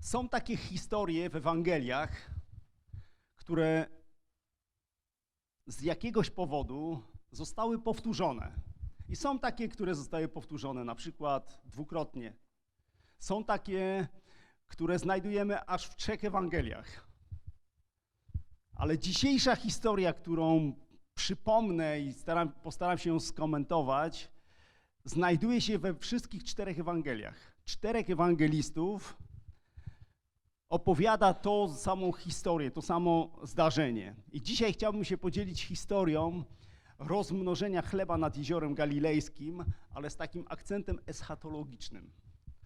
Są takie historie w Ewangeliach, które z jakiegoś powodu zostały powtórzone. I są takie, które zostały powtórzone na przykład dwukrotnie. Są takie, które znajdujemy aż w trzech Ewangeliach. Ale dzisiejsza historia, którą przypomnę i staram, postaram się ją skomentować, znajduje się we wszystkich czterech Ewangeliach. Czterech ewangelistów opowiada tą samą historię, to samo zdarzenie. I dzisiaj chciałbym się podzielić historią rozmnożenia chleba nad jeziorem galilejskim, ale z takim akcentem eschatologicznym,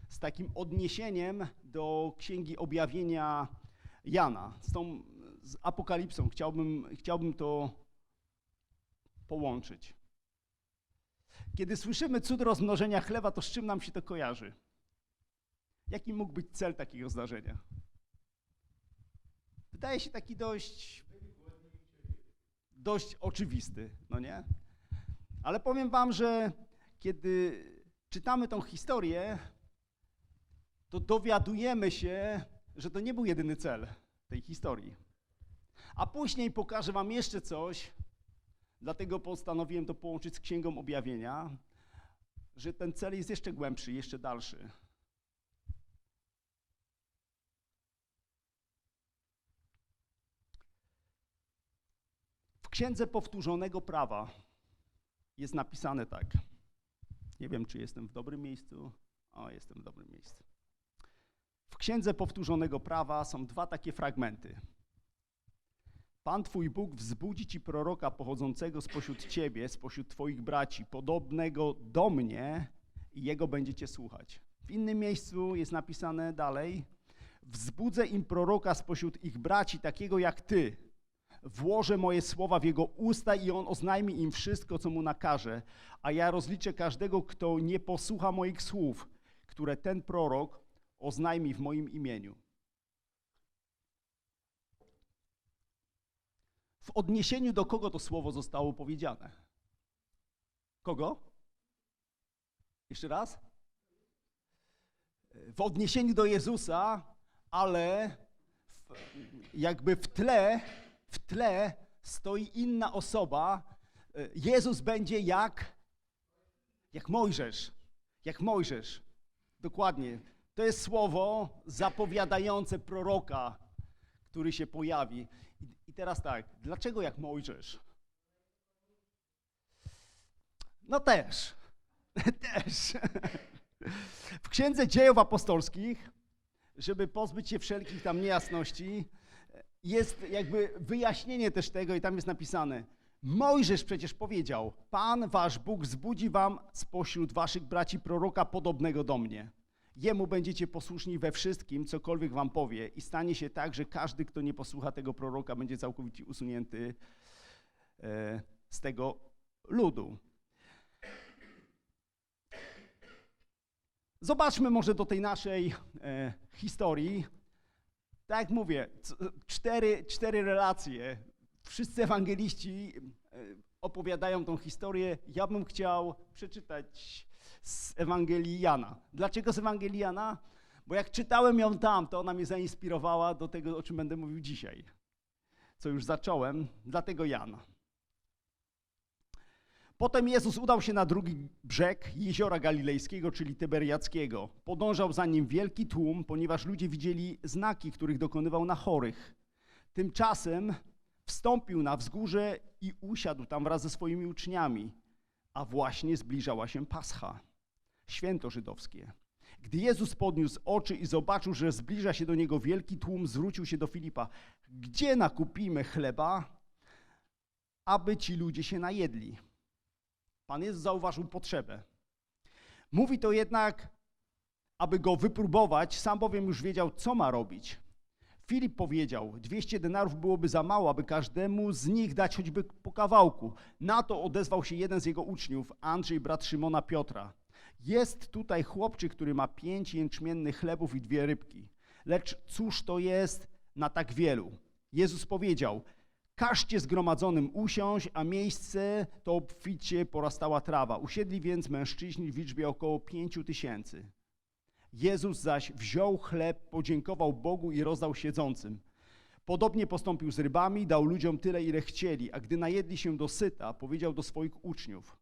z takim odniesieniem do Księgi Objawienia Jana, z tą z Apokalipsą. Chciałbym, chciałbym to połączyć. Kiedy słyszymy cud rozmnożenia chleba, to z czym nam się to kojarzy? Jaki mógł być cel takiego zdarzenia? Wydaje się taki dość, dość oczywisty, no nie? Ale powiem wam, że kiedy czytamy tą historię, to dowiadujemy się, że to nie był jedyny cel tej historii. A później pokażę wam jeszcze coś, dlatego postanowiłem to połączyć z Księgą Objawienia, że ten cel jest jeszcze głębszy, jeszcze dalszy. W Księdze Powtórzonego Prawa jest napisane tak. Nie wiem, czy jestem w dobrym miejscu. O, jestem w dobrym miejscu. W Księdze Powtórzonego Prawa są dwa takie fragmenty. Pan Twój Bóg wzbudzi Ci proroka pochodzącego spośród Ciebie, spośród Twoich braci, podobnego do mnie i Jego będziecie słuchać. W innym miejscu jest napisane dalej, wzbudzę im proroka spośród ich braci, takiego jak Ty. Włożę moje słowa w Jego usta i On oznajmi im wszystko, co Mu nakaże, a ja rozliczę każdego, kto nie posłucha moich słów, które ten prorok oznajmi w moim imieniu. W odniesieniu do kogo to słowo zostało powiedziane? Kogo? Jeszcze raz? W odniesieniu do Jezusa, ale w, jakby w tle, w tle stoi inna osoba. Jezus będzie jak, jak Mojżesz. Jak Mojżesz. Dokładnie. To jest słowo zapowiadające proroka, który się pojawi. I, I teraz tak, dlaczego jak Mojżesz? No też, też. W Księdze Dziejów Apostolskich, żeby pozbyć się wszelkich tam niejasności, jest jakby wyjaśnienie też tego i tam jest napisane. Mojżesz przecież powiedział, Pan wasz Bóg zbudzi wam spośród waszych braci proroka podobnego do mnie. Jemu będziecie posłuszni we wszystkim, cokolwiek wam powie, i stanie się tak, że każdy, kto nie posłucha tego proroka, będzie całkowicie usunięty e, z tego ludu. Zobaczmy może do tej naszej e, historii. Tak jak mówię, cztery, cztery relacje. Wszyscy ewangeliści e, opowiadają tą historię. Ja bym chciał przeczytać z Ewangelii Jana. Dlaczego z Ewangelii Jana? Bo jak czytałem ją tam, to ona mnie zainspirowała do tego, o czym będę mówił dzisiaj. Co już zacząłem, dlatego Jana. Potem Jezus udał się na drugi brzeg jeziora galilejskiego, czyli Tyberiackiego. Podążał za nim wielki tłum, ponieważ ludzie widzieli znaki, których dokonywał na chorych. Tymczasem wstąpił na wzgórze i usiadł tam wraz ze swoimi uczniami, a właśnie zbliżała się Pascha święto żydowskie. Gdy Jezus podniósł oczy i zobaczył, że zbliża się do niego wielki tłum, zwrócił się do Filipa: Gdzie nakupimy chleba, aby ci ludzie się najedli? Pan Jezus zauważył potrzebę. Mówi to jednak, aby go wypróbować, sam bowiem już wiedział, co ma robić. Filip powiedział: 200 denarów byłoby za mało, aby każdemu z nich dać choćby po kawałku. Na to odezwał się jeden z jego uczniów, Andrzej, brat Szymona Piotra. Jest tutaj chłopczyk, który ma pięć jęczmiennych chlebów i dwie rybki. Lecz cóż to jest na tak wielu? Jezus powiedział, każcie zgromadzonym usiąść, a miejsce to obficie porastała trawa. Usiedli więc mężczyźni w liczbie około pięciu tysięcy. Jezus zaś wziął chleb, podziękował Bogu i rozdał siedzącym. Podobnie postąpił z rybami, dał ludziom tyle, ile chcieli, a gdy najedli się dosyta, powiedział do swoich uczniów: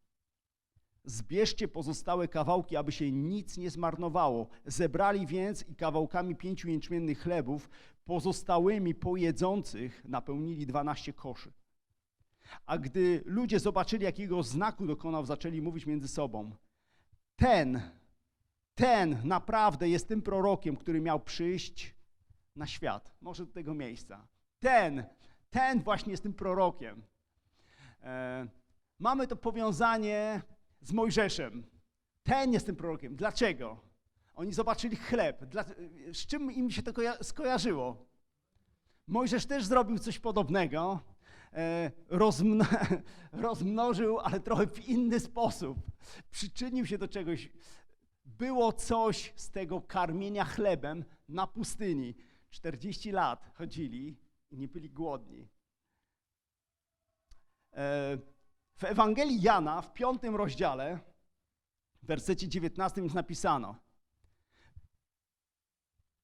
Zbierzcie pozostałe kawałki, aby się nic nie zmarnowało. Zebrali więc i kawałkami pięciu jęczmiennych chlebów, pozostałymi po jedzących, napełnili dwanaście koszy. A gdy ludzie zobaczyli, jakiego znaku dokonał, zaczęli mówić między sobą: Ten, ten naprawdę jest tym prorokiem, który miał przyjść na świat. Może do tego miejsca. Ten, ten właśnie jest tym prorokiem. E, mamy to powiązanie z Mojżeszem. Ten jest tym prorokiem. Dlaczego? Oni zobaczyli chleb. Dla, z czym im się to koja- skojarzyło? Mojżesz też zrobił coś podobnego. E, rozmno- rozmnożył, ale trochę w inny sposób. Przyczynił się do czegoś. Było coś z tego karmienia chlebem na pustyni. 40 lat chodzili i nie byli głodni. E, w Ewangelii Jana w piątym rozdziale, w wersecie 19 jest napisano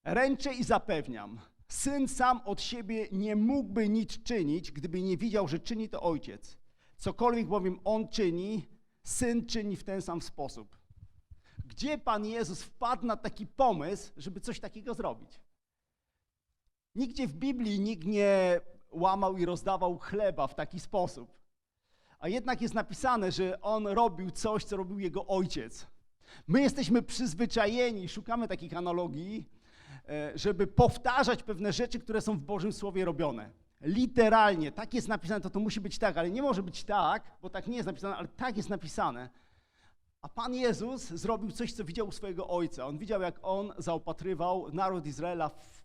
Ręczę i zapewniam, syn sam od siebie nie mógłby nic czynić, gdyby nie widział, że czyni to ojciec. Cokolwiek bowiem on czyni, syn czyni w ten sam sposób. Gdzie Pan Jezus wpadł na taki pomysł, żeby coś takiego zrobić? Nigdzie w Biblii nikt nie łamał i rozdawał chleba w taki sposób. A jednak jest napisane, że on robił coś, co robił jego ojciec. My jesteśmy przyzwyczajeni, szukamy takich analogii, e, żeby powtarzać pewne rzeczy, które są w Bożym Słowie robione. Literalnie, tak jest napisane, to to musi być tak, ale nie może być tak, bo tak nie jest napisane, ale tak jest napisane. A Pan Jezus zrobił coś, co widział u swojego ojca. On widział, jak on zaopatrywał naród Izraela w...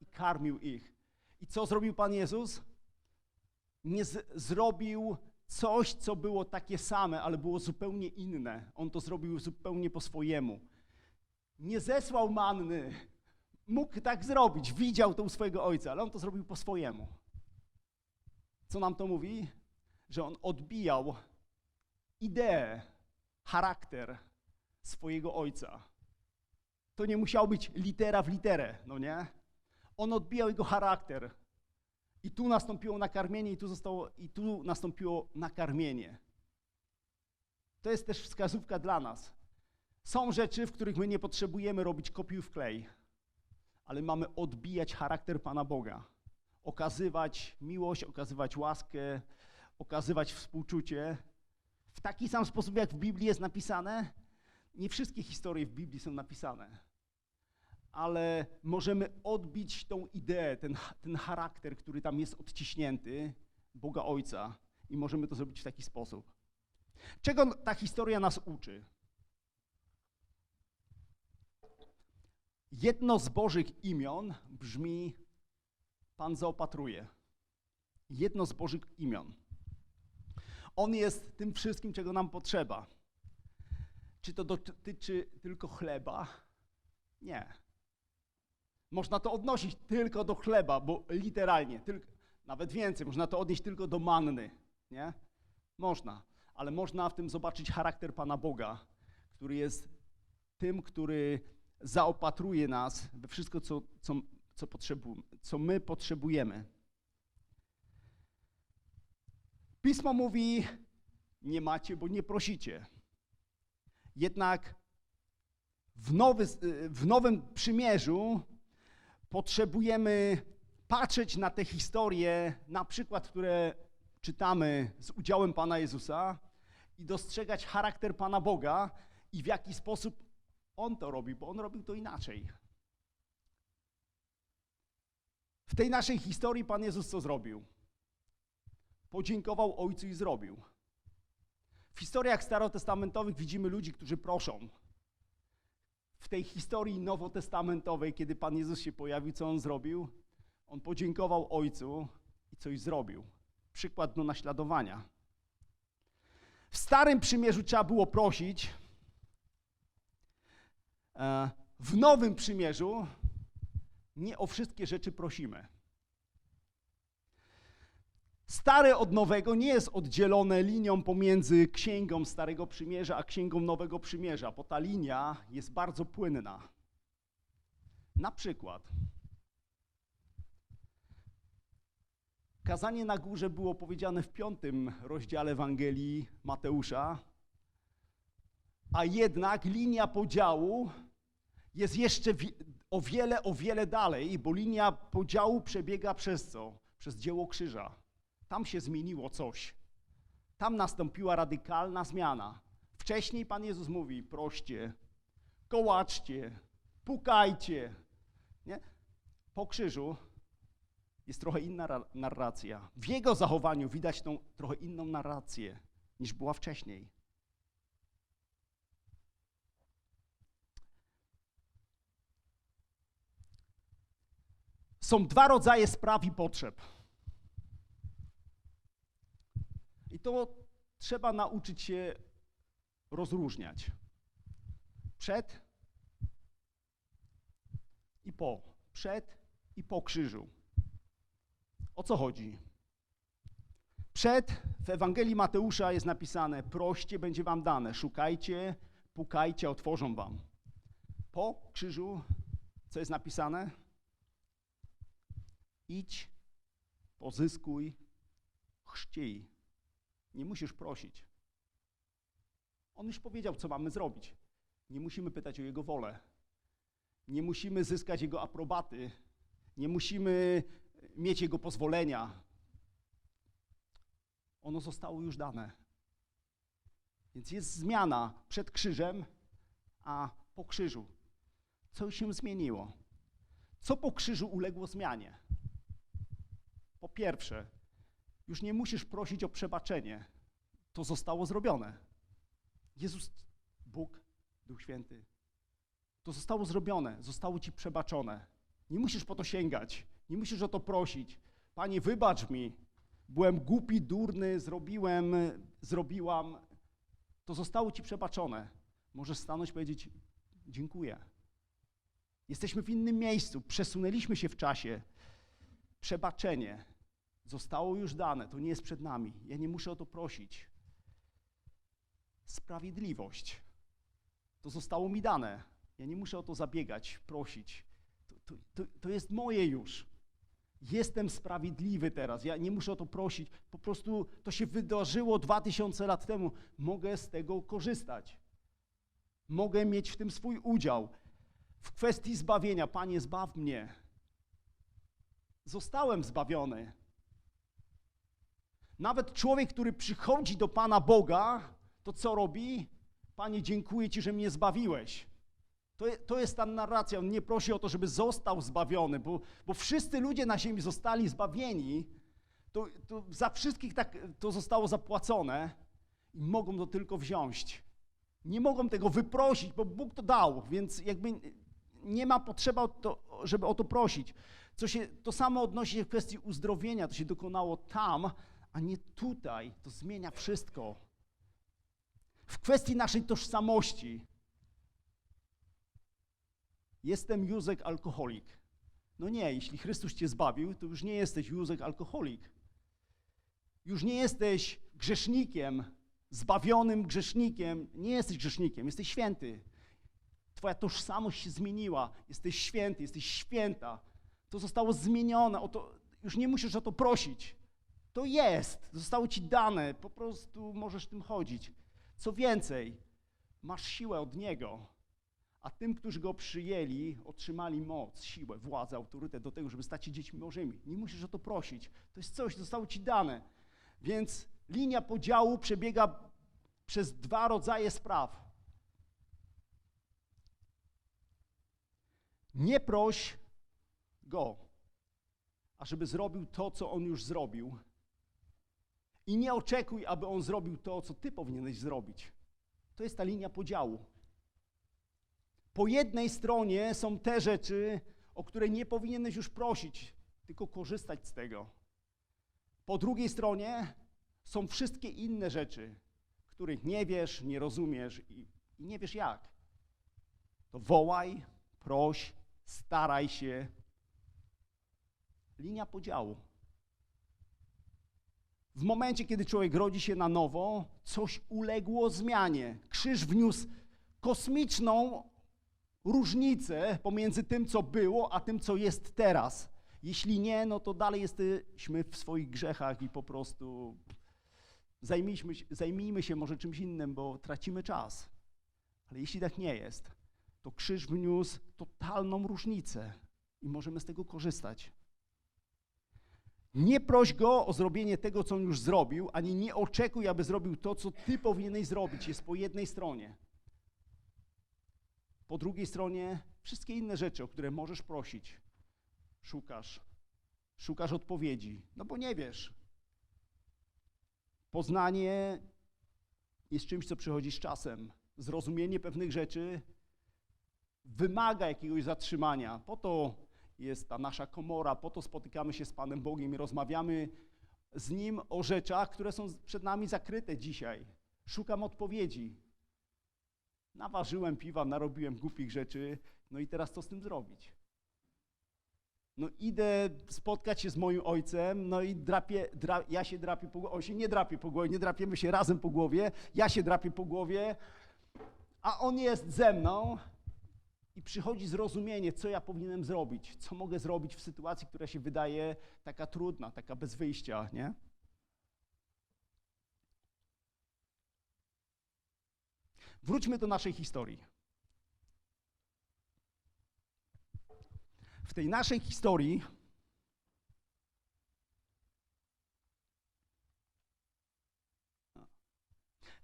i karmił ich. I co zrobił Pan Jezus? Nie zrobił coś, co było takie same, ale było zupełnie inne. On to zrobił zupełnie po swojemu. Nie zesłał manny. Mógł tak zrobić, widział to u swojego ojca, ale on to zrobił po swojemu. Co nam to mówi? Że on odbijał ideę, charakter swojego ojca. To nie musiał być litera w literę, no nie? On odbijał jego charakter. I tu nastąpiło nakarmienie, i tu, zostało, i tu nastąpiło nakarmienie. To jest też wskazówka dla nas. Są rzeczy, w których my nie potrzebujemy robić kopiuj w klej, ale mamy odbijać charakter Pana Boga. Okazywać miłość, okazywać łaskę, okazywać współczucie, w taki sam sposób, jak w Biblii jest napisane. Nie wszystkie historie w Biblii są napisane, ale możemy odbić tą ideę, ten, ten charakter, który tam jest odciśnięty, Boga Ojca, i możemy to zrobić w taki sposób. Czego ta historia nas uczy? Jedno z Bożych imion brzmi Pan zaopatruje. Jedno z Bożych imion. On jest tym wszystkim, czego nam potrzeba. Czy to dotyczy tylko chleba? Nie. Można to odnosić tylko do chleba, bo literalnie, tylko, nawet więcej, można to odnieść tylko do manny, nie? Można, ale można w tym zobaczyć charakter Pana Boga, który jest tym, który zaopatruje nas we wszystko, co, co, co, potrzebu, co my potrzebujemy. Pismo mówi, nie macie, bo nie prosicie. Jednak w, nowy, w Nowym Przymierzu potrzebujemy patrzeć na te historie, na przykład, które czytamy z udziałem Pana Jezusa i dostrzegać charakter Pana Boga i w jaki sposób On to robi, bo On robił to inaczej. W tej naszej historii Pan Jezus co zrobił? Podziękował Ojcu i zrobił. W historiach starotestamentowych widzimy ludzi, którzy proszą. W tej historii nowotestamentowej, kiedy Pan Jezus się pojawił, co On zrobił? On podziękował Ojcu i coś zrobił. Przykład do naśladowania. W Starym Przymierzu trzeba było prosić. E, W Nowym Przymierzu nie o wszystkie rzeczy prosimy. Stare od nowego nie jest oddzielone linią pomiędzy księgą Starego Przymierza a księgą Nowego Przymierza, bo ta linia jest bardzo płynna. Na przykład, kazanie na górze było powiedziane w piątym rozdziale Ewangelii Mateusza, a jednak linia podziału jest jeszcze o wiele, o wiele dalej, bo linia podziału przebiega przez co? Przez dzieło krzyża. Tam się zmieniło coś. Tam nastąpiła radykalna zmiana. Wcześniej Pan Jezus mówi: proście, kołaczcie, pukajcie. Nie? Po krzyżu jest trochę inna ra- narracja. W jego zachowaniu widać tą trochę inną narrację niż była wcześniej. Są dwa rodzaje spraw i potrzeb. I to trzeba nauczyć się rozróżniać. Przed i po. Przed i po krzyżu. O co chodzi? Przed w Ewangelii Mateusza jest napisane: proście będzie wam dane, szukajcie, pukajcie, otworzą wam. Po krzyżu, co jest napisane? Idź, pozyskuj, chrzcij. Nie musisz prosić. On już powiedział, co mamy zrobić. Nie musimy pytać o Jego wolę. Nie musimy zyskać Jego aprobaty. Nie musimy mieć Jego pozwolenia. Ono zostało już dane. Więc jest zmiana przed krzyżem, a po krzyżu. Co się zmieniło? Co po krzyżu uległo zmianie? Po pierwsze, już nie musisz prosić o przebaczenie. To zostało zrobione. Jezus, Bóg, Duch Święty. To zostało zrobione, zostało ci przebaczone. Nie musisz po to sięgać, nie musisz o to prosić. Panie, wybacz mi, byłem głupi, durny, zrobiłem, zrobiłam. To zostało ci przebaczone. Możesz stanąć i powiedzieć: Dziękuję. Jesteśmy w innym miejscu, przesunęliśmy się w czasie. Przebaczenie zostało już dane, to nie jest przed nami. Ja nie muszę o to prosić. Sprawiedliwość to zostało mi dane. Ja nie muszę o to zabiegać, prosić. To, to, to, to jest moje już. Jestem sprawiedliwy teraz. Ja nie muszę o to prosić. Po prostu to się wydarzyło 2000 lat temu. Mogę z tego korzystać. Mogę mieć w tym swój udział. W kwestii zbawienia, Panie, zbaw mnie. Zostałem zbawiony. Nawet człowiek, który przychodzi do Pana Boga, to co robi? Panie, dziękuję Ci, że mnie zbawiłeś. To, to jest ta narracja. On nie prosi o to, żeby został zbawiony, bo, bo wszyscy ludzie na ziemi zostali zbawieni. To, to za wszystkich tak to zostało zapłacone i mogą to tylko wziąć. Nie mogą tego wyprosić, bo Bóg to dał, więc jakby nie ma potrzeby, żeby o to prosić. Co się, to samo odnosi się w kwestii uzdrowienia. To się dokonało tam, a nie tutaj. To zmienia wszystko. W kwestii naszej tożsamości. Jestem Józek alkoholik. No nie, jeśli Chrystus cię zbawił, to już nie jesteś Józek alkoholik. Już nie jesteś grzesznikiem, zbawionym grzesznikiem. Nie jesteś grzesznikiem, jesteś święty. Twoja tożsamość się zmieniła. Jesteś święty, jesteś święta. To zostało zmienione. O to, już nie musisz o to prosić. To jest, zostało ci dane, po prostu możesz tym chodzić. Co więcej, masz siłę od Niego, a tym, którzy Go przyjęli, otrzymali moc, siłę, władzę, autorytet do tego, żeby stać się dziećmi Bożymi. Nie musisz o to prosić. To jest coś, zostało ci dane. Więc linia podziału przebiega przez dwa rodzaje spraw. Nie proś Go, ażeby zrobił to, co On już zrobił, i nie oczekuj, aby on zrobił to, co ty powinieneś zrobić. To jest ta linia podziału. Po jednej stronie są te rzeczy, o które nie powinieneś już prosić, tylko korzystać z tego. Po drugiej stronie są wszystkie inne rzeczy, których nie wiesz, nie rozumiesz i, i nie wiesz jak. To wołaj, proś, staraj się. Linia podziału. W momencie, kiedy człowiek rodzi się na nowo, coś uległo zmianie. Krzyż wniósł kosmiczną różnicę pomiędzy tym, co było, a tym, co jest teraz. Jeśli nie, no to dalej jesteśmy w swoich grzechach i po prostu zajmijmy, się- zajmijmy się może czymś innym, bo tracimy czas. Ale jeśli tak nie jest, to krzyż wniósł totalną różnicę i możemy z tego korzystać. Nie proś go o zrobienie tego, co on już zrobił, ani nie oczekuj, aby zrobił to, co ty powinieneś zrobić. Jest po jednej stronie. Po drugiej stronie wszystkie inne rzeczy, o które możesz prosić. Szukasz. Szukasz odpowiedzi, no bo nie wiesz. Poznanie jest czymś, co przychodzi z czasem. Zrozumienie pewnych rzeczy wymaga jakiegoś zatrzymania. Po to jest ta nasza komora, po to spotykamy się z Panem Bogiem i rozmawiamy z Nim o rzeczach, które są przed nami zakryte dzisiaj. Szukam odpowiedzi. Naważyłem piwa, narobiłem głupich rzeczy, no i teraz co z tym zrobić? No idę spotkać się z moim ojcem, no i drapie, dra, ja się drapię po głowie, on się nie drapie po głowie, nie drapiemy się razem po głowie, ja się drapię po głowie, a on jest ze mną i przychodzi zrozumienie, co ja powinienem zrobić, co mogę zrobić w sytuacji, która się wydaje taka trudna, taka bez wyjścia, nie? Wróćmy do naszej historii. W tej naszej historii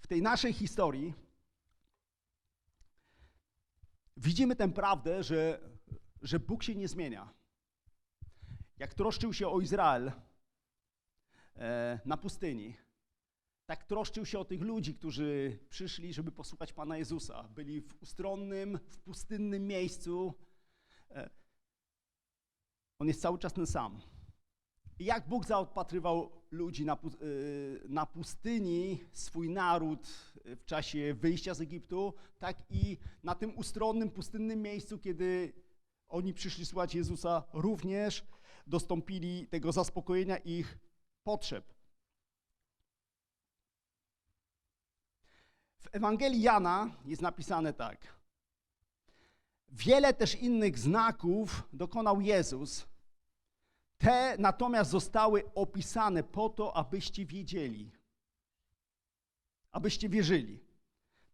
w tej naszej historii widzimy tę prawdę, że, że Bóg się nie zmienia. Jak troszczył się o Izrael e, na pustyni, tak troszczył się o tych ludzi, którzy przyszli, żeby posłuchać Pana Jezusa. Byli w ustronnym, w pustynnym miejscu. E, on jest cały czas ten sam. Jak Bóg zaopatrywał ludzi na, y, na pustyni, swój naród w czasie wyjścia z Egiptu, tak i na tym ustronnym, pustynnym miejscu, kiedy oni przyszli słuchać Jezusa, również dostąpili tego zaspokojenia ich potrzeb. W Ewangelii Jana jest napisane tak. Wiele też innych znaków dokonał Jezus. Te natomiast zostały opisane po to, abyście wiedzieli, abyście wierzyli.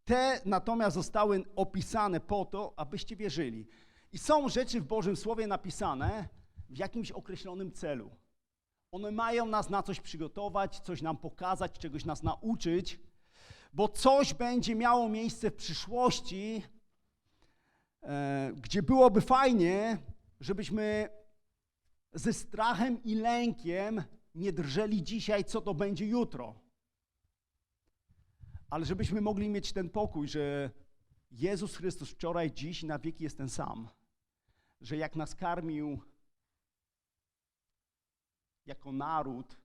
Te natomiast zostały opisane po to, abyście wierzyli. I są rzeczy w Bożym Słowie napisane w jakimś określonym celu. One mają nas na coś przygotować, coś nam pokazać, czegoś nas nauczyć, bo coś będzie miało miejsce w przyszłości, e, gdzie byłoby fajnie, żebyśmy ze strachem i lękiem nie drżeli dzisiaj, co to będzie jutro. Ale żebyśmy mogli mieć ten pokój, że Jezus Chrystus wczoraj, dziś na wieki jest ten sam. Że jak nas karmił jako naród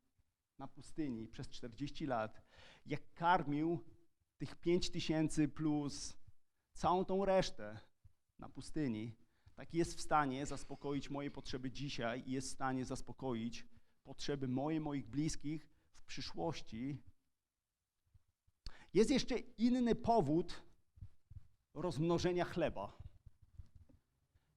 na pustyni przez 40 lat, jak karmił tych 5 tysięcy plus całą tą resztę na pustyni, tak jest w stanie zaspokoić moje potrzeby dzisiaj i jest w stanie zaspokoić potrzeby moje, moich bliskich w przyszłości. Jest jeszcze inny powód rozmnożenia chleba.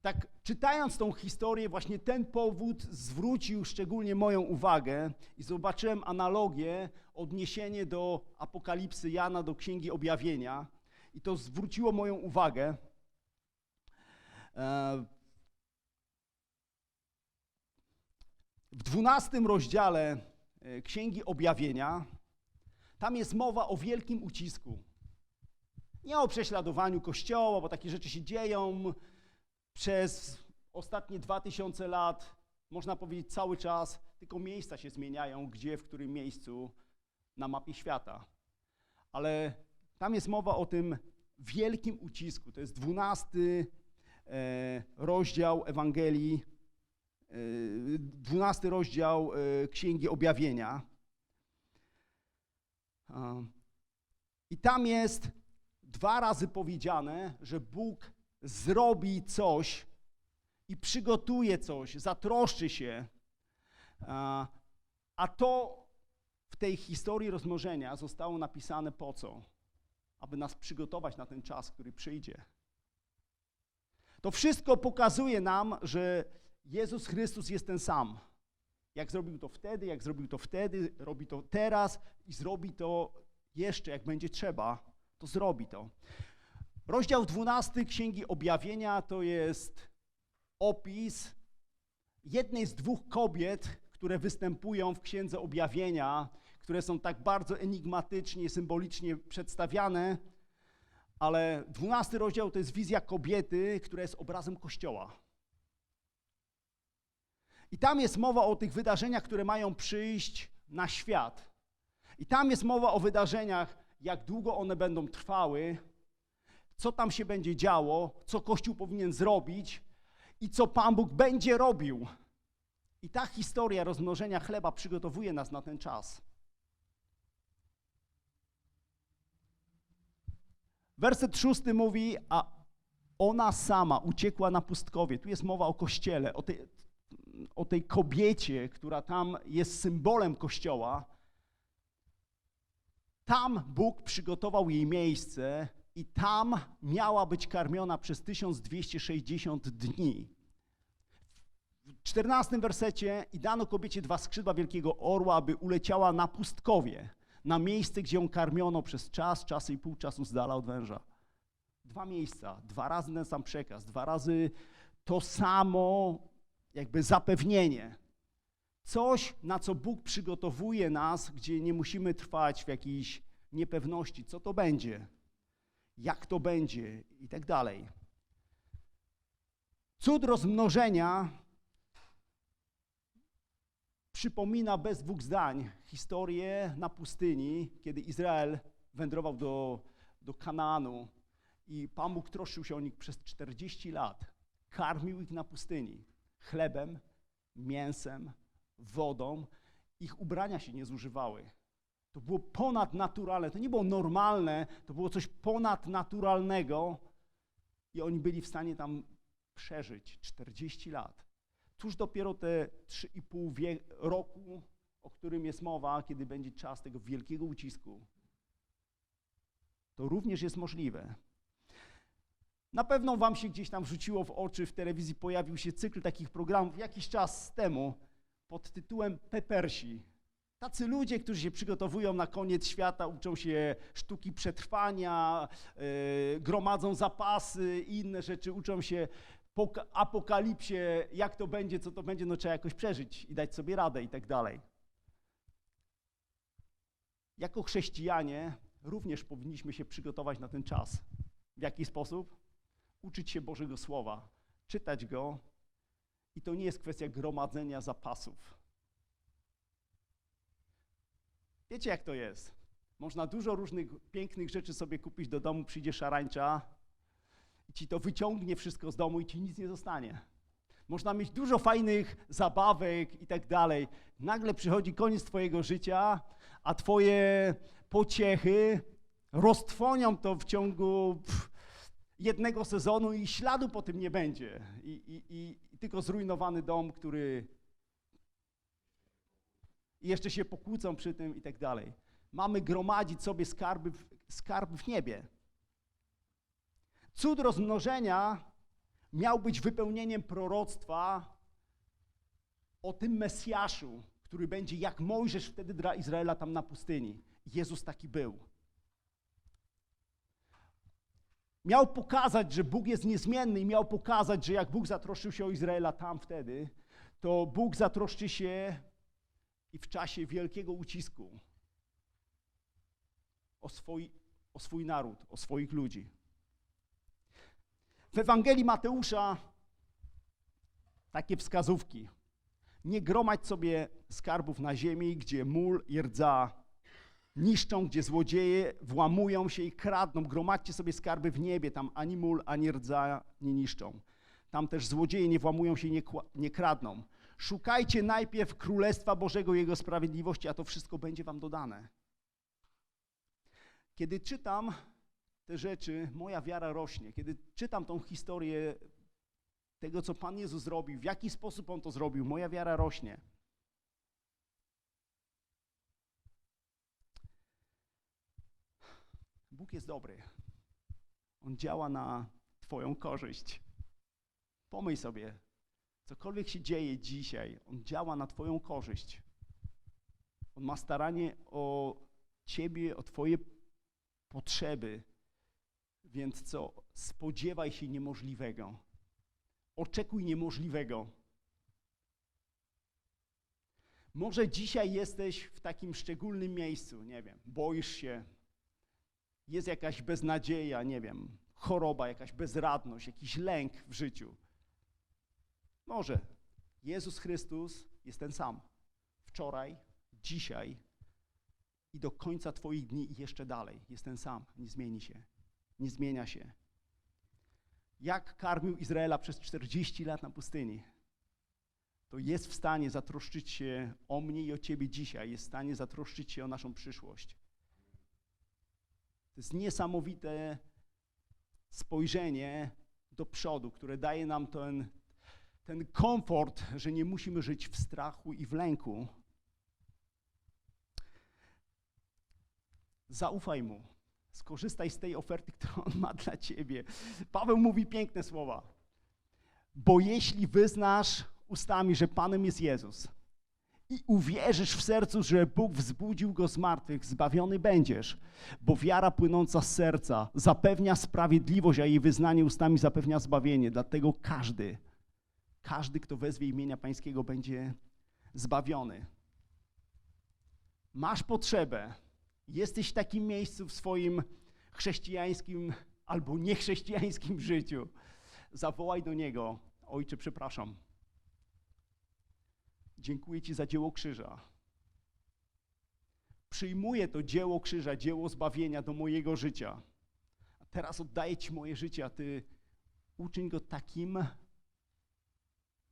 Tak, czytając tą historię, właśnie ten powód zwrócił szczególnie moją uwagę i zobaczyłem analogię, odniesienie do Apokalipsy Jana, do Księgi Objawienia i to zwróciło moją uwagę. E, W dwunastym rozdziale e, Księgi Objawienia tam jest mowa o wielkim ucisku. Nie o prześladowaniu Kościoła, bo takie rzeczy się dzieją przez ostatnie dwa tysiące lat, można powiedzieć cały czas, tylko miejsca się zmieniają, gdzie, w którym miejscu na mapie świata. Ale tam jest mowa o tym wielkim ucisku. To jest dwunasty rozdział Ewangelii, e, dwunasty rozdział e, Księgi Objawienia. I tam jest dwa razy powiedziane, że Bóg zrobi coś i przygotuje coś, zatroszczy się, a to w tej historii rozmnożenia zostało napisane po co? Aby nas przygotować na ten czas, który przyjdzie. To wszystko pokazuje nam, że Jezus Chrystus jest ten sam. Jak zrobił to wtedy, jak zrobił to wtedy, robi to teraz i zrobi to jeszcze, jak będzie trzeba, to zrobi to. Rozdział 12 Księgi Objawienia to jest opis jednej z dwóch kobiet, które występują w Księdze Objawienia, które są tak bardzo enigmatycznie, symbolicznie przedstawiane, ale 12 rozdział to jest wizja kobiety, która jest obrazem Kościoła. I tam jest mowa o tych wydarzeniach, które mają przyjść na świat. I tam jest mowa o wydarzeniach, jak długo one będą trwały, co tam się będzie działo, co Kościół powinien zrobić i co Pan Bóg będzie robił. I ta historia rozmnożenia chleba przygotowuje nas na ten czas. Werset szósty mówi, a ona sama uciekła na pustkowie. Tu jest mowa o kościele, o tej, o tej kobiecie, która tam jest symbolem kościoła. Tam Bóg przygotował jej miejsce i tam miała być karmiona przez 1260 dni. W 14 wersecie i dano kobiecie dwa skrzydła wielkiego orła, aby uleciała na pustkowie, na miejsce, gdzie ją karmiono przez czas, czas i pół czasu z dala od węża. Dwa miejsca, dwa razy ten sam przekaz, dwa razy to samo jakby zapewnienie. Coś, na co Bóg przygotowuje nas, gdzie nie musimy trwać w jakiejś niepewności, co to będzie, jak to będzie i tak dalej. Cud rozmnożenia przypomina bez dwóch zdań historię na pustyni, kiedy Izrael wędrował do, do Kanaanu i Pan Bóg troszczył się o nich przez 40 lat. Karmił ich na pustyni chlebem, mięsem, wodą. Ich ubrania się nie zużywały. To było ponadnaturalne, to nie było normalne, to było coś ponadnaturalnego i oni byli w stanie tam przeżyć 40 lat. Tuż dopiero te 3,5 wie- roku, o którym jest mowa, kiedy będzie czas tego wielkiego ucisku, to również jest możliwe. Na pewno wam się gdzieś tam rzuciło w oczy, w telewizji pojawił się cykl takich programów jakiś czas temu pod tytułem Pepersi. Tacy ludzie, którzy się przygotowują na koniec świata, uczą się sztuki przetrwania, yy, gromadzą zapasy i inne rzeczy, uczą się po ka- apokalipsie, jak to będzie, co to będzie, no trzeba jakoś przeżyć i dać sobie radę i tak dalej. Jako chrześcijanie również powinniśmy się przygotować na ten czas. W jaki sposób? Uczyć się Bożego Słowa, czytać go i to nie jest kwestia gromadzenia zapasów. Wiecie, jak to jest? Można dużo różnych pięknych rzeczy sobie kupić do domu, przyjdzie szarańcza i ci to wyciągnie wszystko z domu i ci nic nie zostanie. Można mieć dużo fajnych zabawek i tak dalej. Nagle przychodzi koniec twojego życia, a twoje pociechy roztwonią to w ciągu pff, jednego sezonu i śladu po tym nie będzie. I, i, i, tylko zrujnowany dom, który i jeszcze się pokłócą przy tym i tak dalej. Mamy gromadzić sobie skarby skarb w niebie. Cud rozmnożenia miał być wypełnieniem proroctwa o tym Mesjaszu, który będzie jak Mojżesz wtedy dla Izraela tam na pustyni. Jezus taki był. Miał pokazać, że Bóg jest niezmienny i miał pokazać, że jak Bóg zatroszczył się o Izraela tam wtedy, to Bóg zatroszczy się i w czasie wielkiego ucisku o swój, o swój naród, o swoich ludzi. W Ewangelii Mateusza takie wskazówki. Nie gromadź sobie skarbów na ziemi, gdzie mól i rdza niszczą, gdzie złodzieje włamują się i kradną. Gromadźcie sobie skarby w niebie, tam ani mól, ani rdza nie niszczą. Tam też złodzieje nie włamują się i nie, nie kradną. Szukajcie najpierw Królestwa Bożego i Jego sprawiedliwości, a to wszystko będzie wam dodane. Kiedy czytam te rzeczy, moja wiara rośnie. Kiedy czytam tą historię tego, co Pan Jezus zrobił, w jaki sposób On to zrobił, moja wiara rośnie. Bóg jest dobry. On działa na Twoją korzyść. Pomyśl sobie, cokolwiek się dzieje dzisiaj, On działa na Twoją korzyść. On ma staranie o Ciebie, o Twoje potrzeby. Więc co? Spodziewaj się niemożliwego. Oczekuj niemożliwego. Może dzisiaj jesteś w takim szczególnym miejscu, nie wiem, boisz się, jest jakaś beznadzieja, nie wiem, choroba, jakaś bezradność, jakiś lęk w życiu. Może Jezus Chrystus jest ten sam. Wczoraj, dzisiaj i do końca Twoich dni i jeszcze dalej. Jest ten sam, nie zmieni się, nie zmienia się. Jak karmił Izraela przez 40 lat na pustyni, to jest w stanie zatroszczyć się o mnie i o Ciebie dzisiaj, jest w stanie zatroszczyć się o naszą przyszłość. To jest niesamowite spojrzenie do przodu, które daje nam ten, ten komfort, że nie musimy żyć w strachu i w lęku. Zaufaj mu. Skorzystaj z tej oferty, którą on ma dla ciebie. Paweł mówi piękne słowa. Bo jeśli wyznasz ustami, że Panem jest Jezus i uwierzysz w sercu, że Bóg wzbudził go z martwych, zbawiony będziesz, bo wiara płynąca z serca zapewnia sprawiedliwość, a jej wyznanie ustami zapewnia zbawienie. Dlatego każdy, każdy, kto wezwie imienia Pańskiego, będzie zbawiony. Masz potrzebę, jesteś w takim miejscu w swoim chrześcijańskim albo niechrześcijańskim życiu. Zawołaj do Niego, Ojcze, przepraszam. Dziękuję Ci za dzieło krzyża. Przyjmuję to dzieło krzyża, dzieło zbawienia do mojego życia. A teraz oddaję Ci moje życie, a Ty uczyń go takim,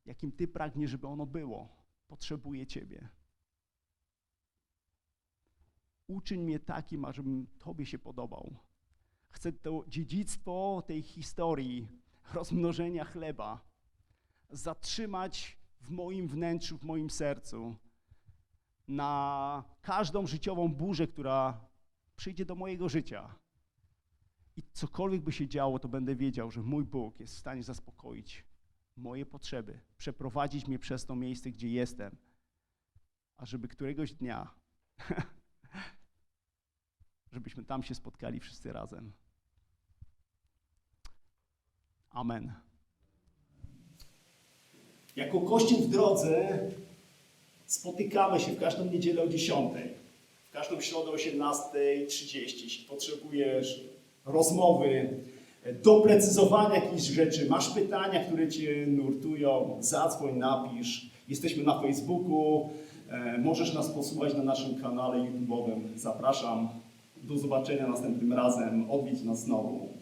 jakim Ty pragniesz, żeby ono było. Potrzebuję Ciebie. Uczyń mnie takim, ażebym Tobie się podobał. Chcę to dziedzictwo tej historii rozmnożenia chleba zatrzymać w moim wnętrzu, w moim sercu, na każdą życiową burzę, która przyjdzie do mojego życia. I cokolwiek by się działo, to będę wiedział, że mój Bóg jest w stanie zaspokoić moje potrzeby, przeprowadzić mnie przez to miejsce, gdzie jestem, a żeby któregoś dnia, żebyśmy tam się spotkali wszyscy razem. Amen. Jako Kościół w drodze spotykamy się w każdą niedzielę o 10, w każdą środę o 18.30. Jeśli potrzebujesz rozmowy, doprecyzowania jakichś rzeczy, masz pytania, które Cię nurtują, zadzwoń, napisz. Jesteśmy na Facebooku, e, możesz nas posłuchać na naszym kanale YouTube'owym. Zapraszam. Do zobaczenia następnym razem. Odwiedź nas znowu.